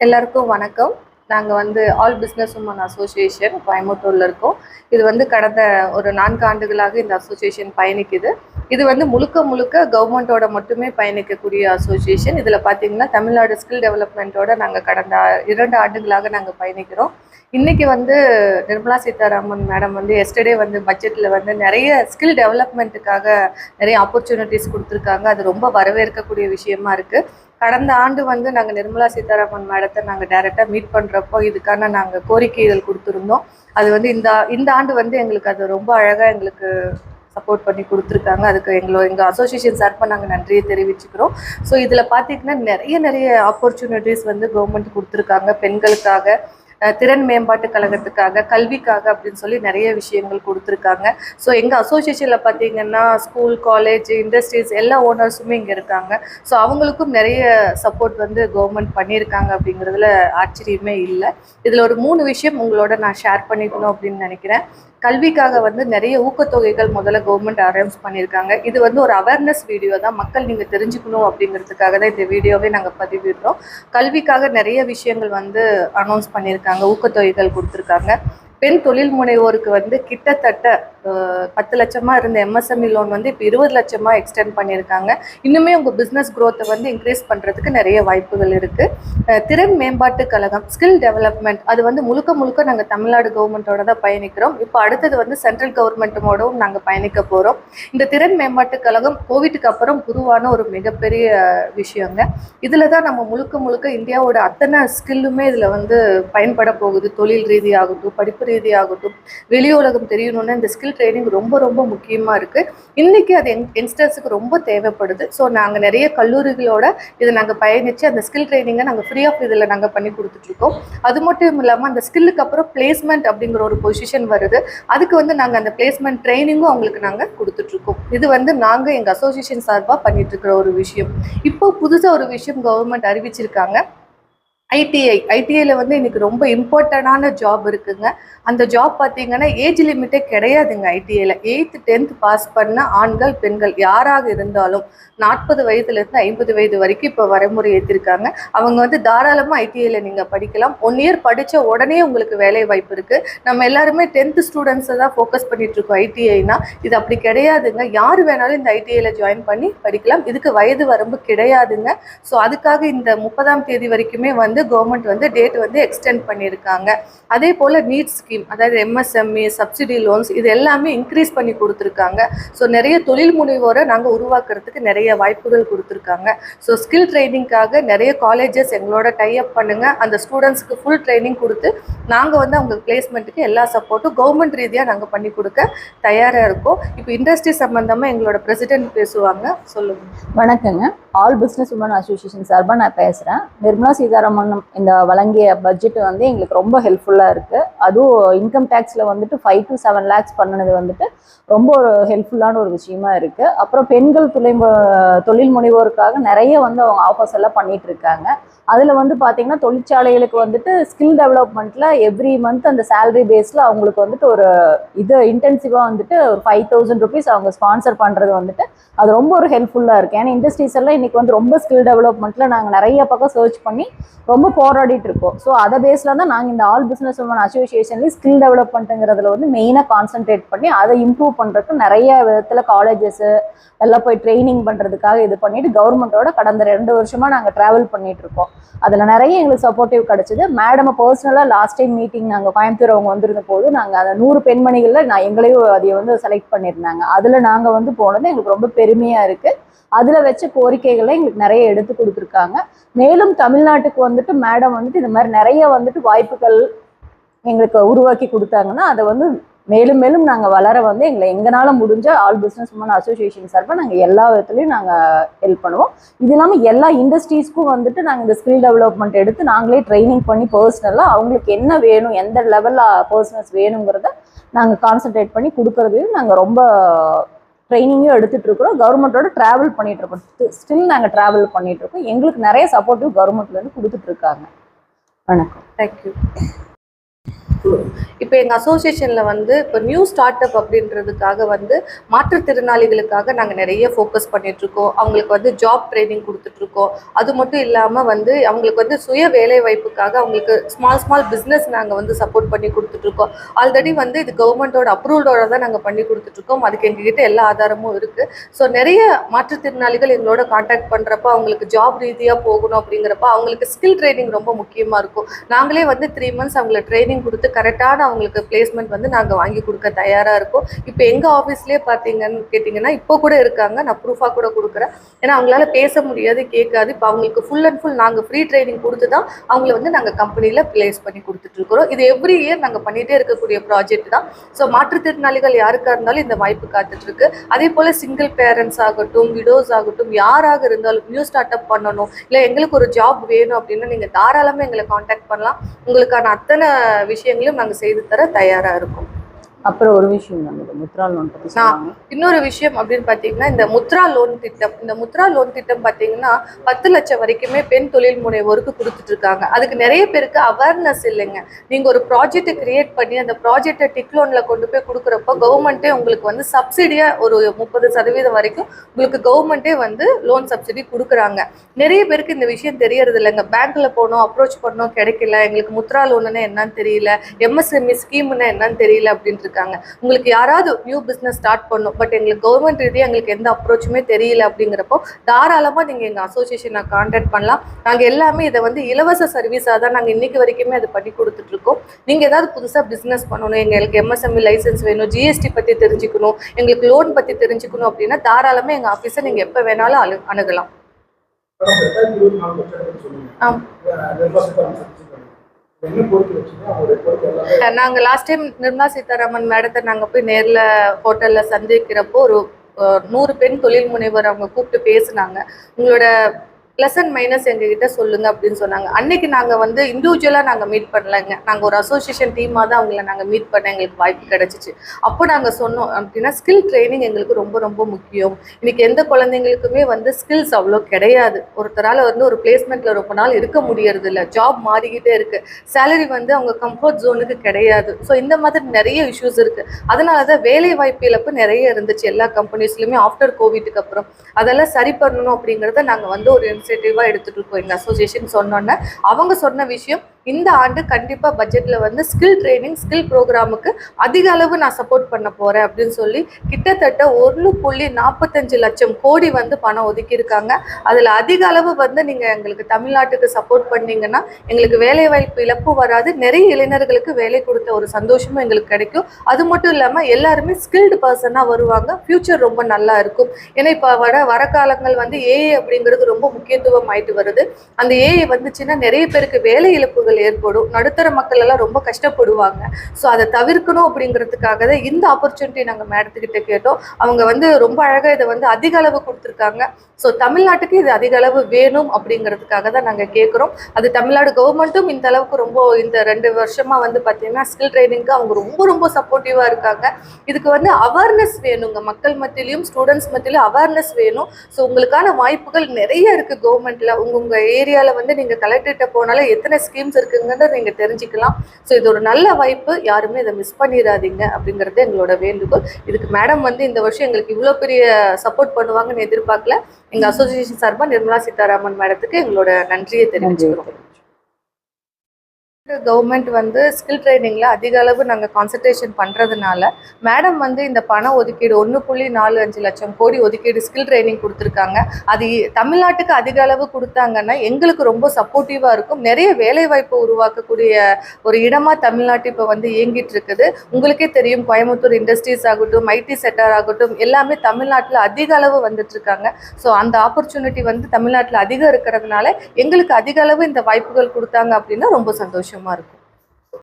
எல்லாருக்கும் வணக்கம். நாங்கள் வந்து ஆல் பிஸ்னஸ் உமன் அசோசியேஷன் கோயம்புத்தூரில் இருக்கோம். இது வந்து கடந்த ஒரு நான்கு ஆண்டுகளாக இந்த அசோசியேஷன் பயணிக்குது. இது வந்து முழுக்க முழுக்க கவர்மெண்ட்டோட மட்டுமே பயணிக்கக்கூடிய அசோசியேஷன் இதில் பார்த்தீங்கன்னா தமிழ்நாடு ஸ்கில் டெவலப்மெண்ட்டோட நாங்கள் கடந்த இரண்டு ஆண்டுகளாக நாங்கள் பயணிக்கிறோம். இன்றைக்கி வந்து நிர்மலா சீதாராமன் மேடம் வந்து எஸ்டர்டே வந்து பட்ஜெட்டில் வந்து நிறைய ஸ்கில் டெவலப்மெண்ட்டுக்காக நிறைய ஆப்பர்ச்சுனிட்டிஸ் கொடுத்துருக்காங்க. அது ரொம்ப வரவேற்கக்கூடிய விஷயமா இருக்குது கடந்த ஆண்டு வந்து நாங்கள் நிர்மலா சீதாராமன் மேடத்தை நாங்கள் டைரெக்டாக மீட் பண்ணுறப்போ இதுக்கான நாங்கள் கோரிக்கைகள் கொடுத்துருந்தோம். அது வந்து இந்த இந்த ஆண்டு வந்து எங்களுக்கு அது ரொம்ப அழகாக எங்களுக்கு சப்போர்ட் பண்ணி கொடுத்துருக்காங்க. அதுக்கு எங்களோ எங்கள் அசோசியேஷன் சார்பாக நாங்கள் நன்றியை தெரிவிச்சுக்கிறோம். ஸோ இதில் பார்த்தீங்கன்னா நிறைய நிறைய ஆப்பர்ச்சுனிட்டிஸ் வந்து கவர்மெண்ட் கொடுத்துருக்காங்க. பெண்களுக்காக திறன் மேம்பாட்டு கழகத்துக்காக கல்விக்காக அப்படின்னு சொல்லி நிறைய விஷயங்கள் கொடுத்துருக்காங்க. ஸோ எங்கள் அசோசியேஷனில் பார்த்தீங்கன்னா ஸ்கூல் காலேஜ் இண்டஸ்ட்ரீஸ் எல்லா ஓனர்ஸுமே இங்கே இருக்காங்க. ஸோ அவங்களுக்கும் நிறைய சப்போர்ட் வந்து கவர்மெண்ட் பண்ணியிருக்காங்க அப்படிங்கிறதுல ஆச்சரியமே இல்லை. இதில் ஒரு மூணு விஷயம் உங்களோட நான் ஷேர் பண்ணிக்கணும் அப்படின்னு நினைக்கிறேன். கல்விக்காக வந்து நிறைய ஊக்கத்தொகைகள் முதல்ல கவர்மெண்ட் அரேஞ்ச் பண்ணியிருக்காங்க. இது வந்து ஒரு அவேர்னஸ் வீடியோ தான். மக்கள் நீங்கள் தெரிஞ்சுக்கணும் அப்படிங்கிறதுக்காக தான் இந்த வீடியோவே நாங்கள் பதிவிடுறோம். கல்விக்காக நிறைய விஷயங்கள் வந்து அனௌன்ஸ் பண்ணியிருக்காங்க. ஊக்கத்தொகைகள் கொடுத்துருக்காங்க. பெண் தொழில் முனைவோருக்கு வந்து கிட்டத்தட்ட பத்து லட்சமாக இருந்த எம்எஸ்எம்இ லோன் வந்து இப்போ இருபது லட்சமாக எக்ஸ்டெண்ட் பண்ணியிருக்காங்க. இன்னுமே உங்கள் பிஸ்னஸ் க்ரோத்தை வந்து இன்க்ரீஸ் பண்ணுறதுக்கு நிறைய வாய்ப்புகள் இருக்குது திறன் மேம்பாட்டு கழகம் ஸ்கில் டெவலப்மெண்ட் அது வந்து முழுக்க முழுக்க நாங்கள் தமிழ்நாடு கவர்மெண்ட்டோட தான் பயணிக்கிறோம். இப்போ அடுத்தது வந்து சென்ட்ரல் கவர்மெண்ட்டோடவும் நாங்கள் பயணிக்க போகிறோம் இந்த திறன் மேம்பாட்டு கழகம் கோவிட்டுக்கு அப்புறம் உருவான ஒரு மிகப்பெரிய விஷயங்க. இதில் தான் நம்ம முழுக்க முழுக்க இந்தியாவோட அத்தனை ஸ்கில்லுமே இதில் வந்து பயன்பட போகுது. தொழில் ரீதியாகட்டும் படிப்பு ரீதியாகட்டும் வெளி உலகம் தெரியணும்னா இந்த ஸ்கில் ட்ரைனிங் ரொம்ப ரொம்ப முக்கியமாக இருக்குது இன்றைக்கி அது எங் யங்ஸ்டர்ஸுக்கு ரொம்ப தேவைப்படுது. ஸோ நாங்கள் நிறைய கல்லூரிகளோட இதை நாங்கள் பயணித்து அந்த ஸ்கில் ட்ரைனிங்கை நாங்கள் ஃப்ரீ ஆஃப் இதில் நாங்கள் பண்ணி கொடுத்துட்ருக்கோம் அது மட்டும் இல்லாமல் அந்த ஸ்கில்லுக்கு அப்புறம் பிளேஸ்மெண்ட் அப்படிங்கிற ஒரு பொசிஷன் வருது. அதுக்கு வந்து நாங்கள் அந்த பிளேஸ்மெண்ட் ட்ரைனிங்கும் அவங்களுக்கு நாங்கள் கொடுத்துட்ருக்கோம் இது வந்து நாங்கள் எங்கள் அசோசியேஷன் சார்பாக பண்ணிட்டுருக்கிற ஒரு விஷயம். இப்போ புதுசாக ஒரு விஷயம் கவர்மெண்ட் அறிவிச்சிருக்காங்க. ஐடிஐ ஐடிஐயில் வந்து இன்னைக்கு ரொம்ப இம்பார்ட்டண்டான ஜாப் இருக்குங்க. அந்த ஜாப் பார்த்தீங்கன்னா ஏஜ் லிமிட்டே கிடையாதுங்க ஐடிஐயில் எயித்து டென்த் பாஸ் பண்ண ஆண்கள் பெண்கள் யாராக இருந்தாலும் நாற்பது வயதுலேருந்து ஐம்பது வயது வரைக்கும் இப்போ வரைமுறை ஏற்றிருக்காங்க அவங்க வந்து தாராளமாக ஐடிஐயில் நீங்கள் படிக்கலாம். ஒன் இயர் படித்த உடனே உங்களுக்கு வேலை வாய்ப்பு இருக்குது நம்ம எல்லாருமே டென்த்து ஸ்டூடெண்ட்ஸை தான் ஃபோக்கஸ் பண்ணிகிட்ருக்கோம் இருக்கோம் ஐடிஐனா. இது அப்படி கிடையாதுங்க. யார் வேணாலும் இந்த ஐடிஐயில் ஜாயின் பண்ணி படிக்கலாம். இதுக்கு வயது வரம்பு கிடையாதுங்க. ஸோ அதுக்காக இந்த முப்பதாம் தேதி வரைக்குமே வந்து கவர்மெண்ட் வந்து டேட் வந்து எக்ஸ்டெண்ட் பண்ணியிருக்காங்க அதே போல் நீட் ஸ்கீம் அதாவது எம்எஸ்எம்இ சப்சிடி லோன்ஸ் இது எல்லாமே இன்க்ரீஸ் பண்ணி கொடுத்துருக்காங்க. ஸோ நிறைய தொழில் முனைவோரை நாங்கள் உருவாக்குறதுக்கு நிறைய வாய்ப்புகள் கொடுத்துருக்காங்க. ஸோ ஸ்கில் ட்ரைனிங்காக நிறைய காலேஜஸ் எங்களோட டைப் பண்ணுங்கள் அந்த ஸ்டூடெண்ட்ஸ்க்கு ஃபுல் ட்ரைனிங் கொடுத்து நாங்கள் வந்து அவங்க பிளேஸ்மெண்ட்டுக்கு எல்லா சப்போர்ட்டும் கவர்மெண்ட் ரீதியாக நாங்கள் பண்ணி கொடுக்க தயாராக இருக்கோம். இப்போ இண்டஸ்ட்ரி சம்மந்தமாக எங்களோட பிரசிடென்ட் பேசுவாங்க. சொல்லுங்கள் வணக்கங்க. ஆல் பிஸ்னஸ் உமன் அசோசியேஷன் சார்பாக நான் பேசுகிறேன் நிர்மலா சீதாராமன் இந்த வழங்கிய பட்ஜெட் வந்து எங்களுக்கு ரொம்ப ஹெல்ப்ஃபுல்லாக இருக்குது அதுவும் இன்கம் டேக்ஸில் வந்துட்டு ஃபைவ் டு செவன் லேக்ஸ் பண்ணினது வந்துட்டு ரொம்ப ஒரு ஹெல்ப்ஃபுல்லான ஒரு விஷயமா இருக்குது அப்புறம் பெண்கள் தொழில் தொழில் முனைவோருக்காக நிறைய வந்து அவங்க ஆஃபர்ஸ் எல்லாம் பண்ணிகிட்டு இருக்காங்க. அதில் வந்து பார்த்தீங்கன்னா தொழிற்சாலைகளுக்கு வந்துட்டு ஸ்கில் டெவலப்மெண்ட்டில் எவ்ரி மந்த் அந்த சேலரி பேஸில் அவங்களுக்கு வந்துட்டு ஒரு இது இன்டென்சிவாக வந்துட்டு ஒரு ஃபைவ் தௌசண்ட் ருபீஸ் அவங்க ஸ்பான்சர் பண்ணுறது வந்துட்டு அது ரொம்ப ஒரு ஹெல்ப்ஃபுல்லாக இருக்குது ஏன்னா இண்டஸ்ட்ரீஸ் எல்லாம் இன்றைக்கி வந்து ரொம்ப ஸ்கில் டெவலப்மெண்ட்டில் நாங்கள் நிறைய பக்கம் சர்ச் பண்ணி ரொம்ப போராடிட்டு இருக்கோம். ஸோ அதை பேஸில் தான் நாங்கள் இந்த ஆல் பிஸ்னஸ் உமன் அசோசியேஷன்லேயும் ஸ்கில் டெவலப்மெண்ட்டுங்கிறதுல வந்து மெயினாக கான்சென்ட்ரேட் பண்ணி அதை இம்ப்ரூவ் பண்ணுறதுக்கு நிறைய விதத்தில் காலேஜஸ்ஸு எல்லாம் போய் ட்ரைனிங் பண்ணுறதுக்காக இது பண்ணிட்டு கவர்மெண்ட்டோட கடந்த ரெண்டு வருஷமாக நாங்கள் ட்ராவல் பண்ணிகிட்டு இருக்கோம். அதில் நிறைய எங்களுக்கு சப்போர்ட்டிவ் கிடச்சிது. மேடமை பர்சனலாக லாஸ்ட் டைம் மீட்டிங் நாங்கள் கோயம்புத்தூர் அவங்க வந்திருந்த போது நாங்கள் அந்த நூறு பெண்மணிகளில் நான் எங்களையும் அதை வந்து செலக்ட் பண்ணியிருந்தாங்க. அதில் நாங்கள் வந்து போனது எங்களுக்கு ரொம்ப பெருமையாக இருக்குது அதில் வச்ச கோரிக்கைகளை எங்களுக்கு நிறைய எடுத்து கொடுத்துருக்காங்க. மேலும் தமிழ்நாட்டுக்கு வந்துட்டு மேடம் வந்துட்டு இந்த மாதிரி நிறைய வந்துட்டு வாய்ப்புகள் எங்களுக்கு உருவாக்கி கொடுத்தாங்கன்னா அதை வந்து மேலும் மேலும் நாங்கள் வளர வந்து எங்களை எங்களால் முடிஞ்ச ஆல் பிஸ்னஸ் உமன் அசோசியேஷன் சார்பாக நாங்கள் எல்லா விதத்துலையும் நாங்கள் ஹெல்ப் பண்ணுவோம். இது இல்லாமல் எல்லா இண்டஸ்ட்ரீஸ்க்கும் வந்துட்டு நாங்கள் இந்த ஸ்கில் டெவலப்மெண்ட் எடுத்து நாங்களே ட்ரைனிங் பண்ணி பர்சனலாக அவங்களுக்கு என்ன வேணும் எந்த லெவலில் பர்சனல்ஸ் வேணுங்கிறத நாங்கள் கான்சென்ட்ரேட் பண்ணி கொடுக்குறதையும் நாங்கள் ரொம்ப ட்ரைனிங்கும் எடுத்துகிட்டு இருக்கிறோம். கவர்மெண்ட்டோட ட்ராவல் பண்ணிகிட்டு இருக்கோம். ஸ்டில் நாங்கள் ட்ராவல் பண்ணிகிட்ருக்கோம் இருக்கோம். எங்களுக்கு நிறைய சப்போர்ட்டிவ் கவர்மெண்ட்லேருந்து கொடுத்துட்ருக்காங்க வணக்கம். தேங்க்யூ இப்போ எங்கள் அசோசியேஷனில் வந்து இப்போ நியூ ஸ்டார்ட் அப் அப்படின்றதுக்காக வந்து மாற்றுத்திறனாளிகளுக்காக நாங்கள் நிறைய ஃபோக்கஸ் பண்ணிகிட்ருக்கோம் அவங்களுக்கு வந்து ஜாப் ட்ரைனிங் கொடுத்துட்ருக்கோம் அது மட்டும் இல்லாமல் வந்து அவங்களுக்கு வந்து சுய வேலை வாய்ப்புக்காக அவங்களுக்கு ஸ்மால் ஸ்மால் பிஸ்னஸ் நாங்கள் வந்து சப்போர்ட் பண்ணி கொடுத்துட்ருக்கோம் ஆல்ரெடி வந்து இது கவர்மெண்ட்டோட அப்ரூவலோட தான் நாங்கள் பண்ணி கொடுத்துட்ருக்கோம் அதுக்கு எங்ககிட்ட எல்லா ஆதாரமும் இருக்குது ஸோ நிறைய மாற்றுத்திறனாளிகள் எங்களோட காண்டாக்ட் பண்ணுறப்ப அவங்களுக்கு ஜாப் ரீதியாக போகணும் அப்படிங்கிறப்ப அவங்களுக்கு ஸ்கில் ட்ரைனிங் ரொம்ப முக்கியமாக இருக்கும். நாங்களே வந்து த்ரீ மந்த்ஸ் அவங்களை ட்ரைனிங் கொடுத்து கரெக்டான அவங்களுக்கு பிளேஸ்மெண்ட் வந்து நாங்கள் வாங்கி கொடுக்க தயாராக இருக்கோம். இப்போ எங்கள் ஆஃபீஸ்லேயே பார்த்தீங்கன்னு கேட்டிங்கன்னா இப்போ கூட இருக்காங்க. நான் ப்ரூஃபாக கூட கொடுக்குறேன். ஏன்னா அவங்களால பேச முடியாது கேட்காது. இப்போ அவங்களுக்கு ஃபுல் அண்ட் ஃபுல் நாங்கள் ஃப்ரீ ட்ரைனிங் கொடுத்து தான் அவங்கள வந்து நாங்கள் கம்பெனியில் ப்ளேஸ் பண்ணி கொடுத்துட்ருக்குறோம் இது எவ்ரி இயர் நாங்கள் பண்ணிகிட்டே இருக்கக்கூடிய ப்ராஜெக்ட் தான். ஸோ மாற்றுத்திறனாளிகள் யாருக்காக இருந்தாலும் இந்த வாய்ப்பு காத்துட்ருக்கு அதே போல் சிங்கிள் பேரண்ட்ஸ் ஆகட்டும் விடோஸ் ஆகட்டும் யாராக இருந்தாலும் நியூ ஸ்டார்ட் அப் பண்ணணும் இல்லை எங்களுக்கு ஒரு ஜாப் வேணும் அப்படின்னா நீங்கள் தாராளமாக எங்களை காண்டாக்ட் பண்ணலாம். உங்களுக்கான அத்தனை விஷயங்கள் விஷயங்களையும் நாங்கள் செய்து தர தயாராக இருக்கோம். அப்புறம் ஒரு விஷயம் மேம் இது முத்ரா லோன் பற்றி இன்னொரு விஷயம் அப்படின்னு பார்த்தீங்கன்னா இந்த முத்ரா லோன் திட்டம் இந்த முத்ரா லோன் திட்டம் பார்த்தீங்கன்னா பத்து லட்சம் வரைக்குமே பெண் தொழில் முனைவோருக்கு கொடுத்துட்டு இருக்காங்க. அதுக்கு நிறைய பேருக்கு அவேர்னஸ் இல்லைங்க. நீங்கள் ஒரு ப்ராஜெக்ட்டை கிரியேட் பண்ணி அந்த ப்ராஜெக்டை டிக் லோனில் கொண்டு போய் கொடுக்குறப்போ கவர்மெண்ட்டே உங்களுக்கு வந்து சப்சிடியாக ஒரு முப்பது சதவீதம் வரைக்கும் உங்களுக்கு கவர்மெண்ட்டே வந்து லோன் சப்சிடி கொடுக்குறாங்க. நிறைய பேருக்கு இந்த விஷயம் தெரியறது இல்லைங்க. பேங்க்ல போனோம் அப்ரோச் பண்ணோம் கிடைக்கல. எங்களுக்கு முத்ரா லோனுன்னு என்னன்னு தெரியல. எம்எஸ்எம்இ ஸ்கீம்னா என்னன்னு தெரியல அப்படின்ட்டு இருக்காங்க உங்களுக்கு யாராவது நியூ பிஸ்னஸ் ஸ்டார்ட் பண்ணும் பட் எங்களுக்கு கவர்மெண்ட் ரீதியாக எங்களுக்கு எந்த அப்ரோச்சுமே தெரியல அப்படிங்கிறப்போ தாராளமாக நீங்கள் எங்கள் அசோசியேஷனை கான்டாக்ட் பண்ணலாம். நாங்கள் எல்லாமே இதை வந்து இலவச சர்வீஸாக தான் நாங்கள் இன்னைக்கு வரைக்குமே அதை பண்ணி கொடுத்துட்ருக்கோம். நீங்கள் ஏதாவது புதுசாக பிஸ்னஸ் பண்ணணும் எங்களுக்கு எம்எஸ்எம்இ லைசன்ஸ் வேணும் ஜிஎஸ்டி பற்றி தெரிஞ்சுக்கணும் எங்களுக்கு லோன் பற்றி தெரிஞ்சுக்கணும் அப்படின்னா தாராளமாக எங்கள் ஆஃபீஸை நீங்கள் எப்போ வேணாலும் அணு அணுகலாம். ஆம். நாங்க லாஸ்ட் டைம் நிர்மலா சீதாராமன் மேடத்தை நாங்க போய் நேர்ல ஹோட்டல்ல சந்திக்கிறப்போ ஒரு நூறு பெண் தொழில் முனைவர் அவங்க கூப்பிட்டு பேசினாங்க. உங்களோட ப்ளஸ் அண்ட் மைனஸ் எங்ககிட்ட சொல்லுங்க அப்படின்னு சொன்னாங்க. அன்னைக்கு நாங்க வந்து இண்டிவிஜுவலா நாங்க மீட் பண்ணலங்க. நாங்க ஒரு அசோசியேஷன் டீமா தான் அவங்கள நாங்க மீட் பண்ண எங்களுக்கு வாய்ப்பு கிடைச்சிச்சு. அப்போ நாங்க சொன்னோம் அப்படின்னா ஸ்கில் ட்ரைனிங் எங்களுக்கு ரொம்ப ரொம்ப முக்கியம். இன்னைக்கு எந்த குழந்தைங்களுக்குமே வந்து ஸ்கில்ஸ் அவ்வளோ கிடையாது. ஒருத்தரால வந்து ஒரு பிளேஸ்மெண்ட்ல ரொம்ப நாள் இருக்க முடியறது இல்லை ஜாப் மாறிக்கிட்டே இருக்கு. சேலரி வந்து அவங்க கம்ஃபர்ட் ஜோனுக்கு கிடையாது. ஸோ இந்த மாதிரி நிறைய இஷ்யூஸ் இருக்கு. அதனால தான் வேலை வாய்ப்பு இழப்பு நிறைய இருந்துச்சு. எல்லா கம்பெனிஸ்லையுமே ஆஃப்டர் கோவிட்டுக்கு அப்புறம். அதெல்லாம் சரி பண்ணணும் அப்படிங்கிறத நாங்கள் வந்து ஒரு இனிஷியேட்டிவாக எடுத்துட்டு இருக்கோம் எங்கள் அசோசியேஷன் சொன்னோன்னே அவங்க சொன்ன விஷயம் இந்த ஆண்டு கண்டிப்பாக பட்ஜெட்டில் வந்து ஸ்கில் ட்ரைனிங் ஸ்கில் ப்ரோக்ராமுக்கு அதிக அளவு நான் சப்போர்ட் பண்ண போகிறேன் அப்படின்னு சொல்லி கிட்டத்தட்ட ஒன்று புள்ளி நாற்பத்தஞ்சு லட்சம் கோடி வந்து பணம் ஒதுக்கியிருக்காங்க. அதில் அதிக அளவு வந்து நீங்கள் எங்களுக்கு தமிழ்நாட்டுக்கு சப்போர்ட் பண்ணீங்கன்னா எங்களுக்கு வேலை வாய்ப்பு இழப்பு வராது. நிறைய இளைஞர்களுக்கு வேலை கொடுத்த ஒரு சந்தோஷமும் எங்களுக்கு கிடைக்கும். அது மட்டும் இல்லாமல் எல்லாருமே ஸ்கில்டு பர்சனாக வருவாங்க. ஃப்யூச்சர் ரொம்ப நல்லா இருக்கும். ஏன்னா இப்போ வர வர காலங்கள் வந்து ஏஐ அப்படிங்கிறது ரொம்ப முக்கியத்துவம் ஆயிட்டு வருது. அந்த ஏஐ வந்துச்சுன்னா நிறைய பேருக்கு வேலை இழப்புகள் ஏற்படும். நடுத்தர மக்கள் எல்லாம் ரொம்ப கஷ்டப்படுவாங்க. ஸோ அதை தவிர்க்கணும் அப்படிங்கிறதுக்காக தான் இந்த ஆப்பர்ச்சுனிட்டி நாங்கள் மேடத்துக்கிட்ட கேட்டோம். அவங்க வந்து ரொம்ப அழகாக இதை வந்து அதிக அளவு கொடுத்துருக்காங்க. ஸோ தமிழ்நாட்டுக்கு இது அதிக அளவு வேணும் அப்படிங்கிறதுக்காக தான் நாங்கள் கேட்குறோம் அது தமிழ்நாடு கவர்மெண்ட்டும் இந்த அளவுக்கு ரொம்ப இந்த ரெண்டு வருஷமாக வந்து பார்த்தீங்கன்னா ஸ்கில் ட்ரைனிங்க்கு அவங்க ரொம்ப ரொம்ப சப்போர்ட்டிவாக இருக்காங்க. இதுக்கு வந்து அவேர்னஸ் வேணுங்க. மக்கள் மத்தியிலையும் ஸ்டூடெண்ட்ஸ் மத்தியிலும் அவேர்னஸ் வேணும். ஸோ உங்களுக்கான வாய்ப்புகள் நிறைய இருக்குது கவர்மெண்ட்டில் உங்கள் உங்கள் ஏரியாவில் வந்து நீங்கள் கலெக்டர்கிட்ட போனாலும் எத்தனை ஸ்கீம்ஸ் இருக்குங்கிறத நீங்கள் தெரிஞ்சுக்கலாம். ஸோ இது ஒரு நல்ல வாய்ப்பு. யாருமே இதை மிஸ் பண்ணிடாதீங்க அப்படிங்கிறது எங்களோட வேண்டுகோள். இதுக்கு மேடம் வந்து இந்த வருஷம் எங்களுக்கு இவ்வளோ பெரிய சப்போர்ட் பண்ணுவாங்கன்னு எதிர்பார்க்கல. எங்கள் அசோசியேஷன் சார்பாக நிர்மலா சீதாராமன் மேடத்துக்கு எங்களோட நன்றியை தெரிவிச்சுக்கிறோம். கவர்மெண்ட் வந்து ஸ்கில் ட்ரைனிங்கில் அதிக அளவு நாங்கள் கான்சன்ட்ரேஷன் பண்ணுறதுனால மேடம் வந்து இந்த பண ஒதுக்கீடு ஒன்று புள்ளி நாலு அஞ்சு லட்சம் கோடி ஒதுக்கீடு ஸ்கில் ட்ரைனிங் கொடுத்துருக்காங்க. அது தமிழ்நாட்டுக்கு அதிக அளவு கொடுத்தாங்கன்னா எங்களுக்கு ரொம்ப சப்போர்ட்டிவாக இருக்கும். நிறைய வேலைவாய்ப்பு உருவாக்கக்கூடிய ஒரு இடமாக தமிழ்நாட்டு இப்போ வந்து இயங்கிட்டு இருக்குது. உங்களுக்கே தெரியும் கோயம்புத்தூர் இண்டஸ்ட்ரீஸ் ஆகட்டும் ஐடி செக்டர் ஆகட்டும் எல்லாமே தமிழ்நாட்டில் அதிக அளவு வந்துட்டுருக்காங்க ஸோ அந்த ஆப்பர்ச்சுனிட்டி வந்து தமிழ்நாட்டில் அதிகம் இருக்கிறதுனால எங்களுக்கு அதிக அளவு இந்த வாய்ப்புகள் கொடுத்தாங்க அப்படின்னா ரொம்ப சந்தோஷம். இருக்கும்.